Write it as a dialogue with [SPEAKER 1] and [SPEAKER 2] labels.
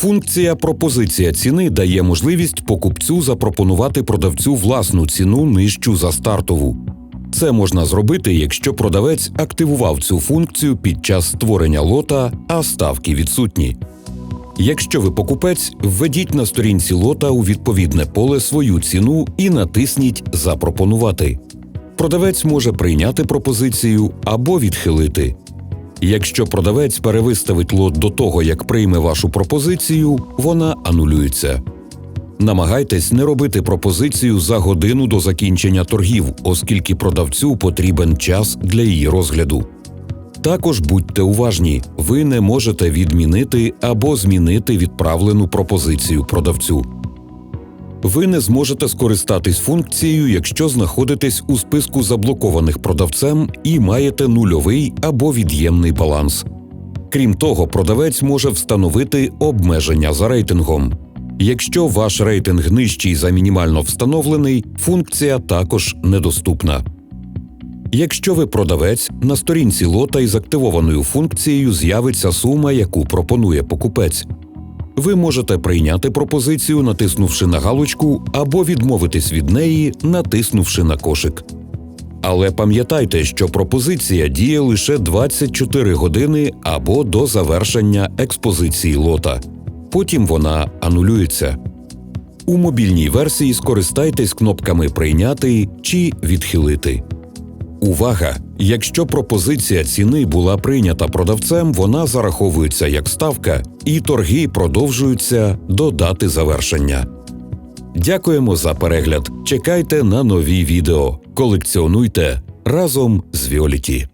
[SPEAKER 1] Функція пропозиція ціни дає можливість покупцю запропонувати продавцю власну ціну нижчу за стартову. Це можна зробити, якщо продавець активував цю функцію під час створення лота, а ставки відсутні. Якщо ви покупець, введіть на сторінці лота у відповідне поле свою ціну і натисніть Запропонувати. Продавець може прийняти пропозицію або відхилити. Якщо продавець перевиставить лот до того, як прийме вашу пропозицію, вона анулюється. Намагайтесь не робити пропозицію за годину до закінчення торгів, оскільки продавцю потрібен час для її розгляду. Також будьте уважні, ви не можете відмінити або змінити відправлену пропозицію продавцю. Ви не зможете скористатись функцією, якщо знаходитесь у списку заблокованих продавцем і маєте нульовий або від'ємний баланс. Крім того, продавець може встановити обмеження за рейтингом. Якщо ваш рейтинг нижчий за мінімально встановлений, функція також недоступна. Якщо ви продавець, на сторінці лота із активованою функцією з'явиться сума, яку пропонує покупець. Ви можете прийняти пропозицію, натиснувши на галочку, або відмовитись від неї, натиснувши на кошик. Але пам'ятайте, що пропозиція діє лише 24 години або до завершення експозиції лота. Потім вона анулюється. У мобільній версії скористайтесь кнопками Прийняти чи Відхилити. Увага! Якщо пропозиція ціни була прийнята продавцем, вона зараховується як ставка, і торги продовжуються до дати завершення. Дякуємо за перегляд. Чекайте на нові відео. Колекціонуйте разом з Віоліті.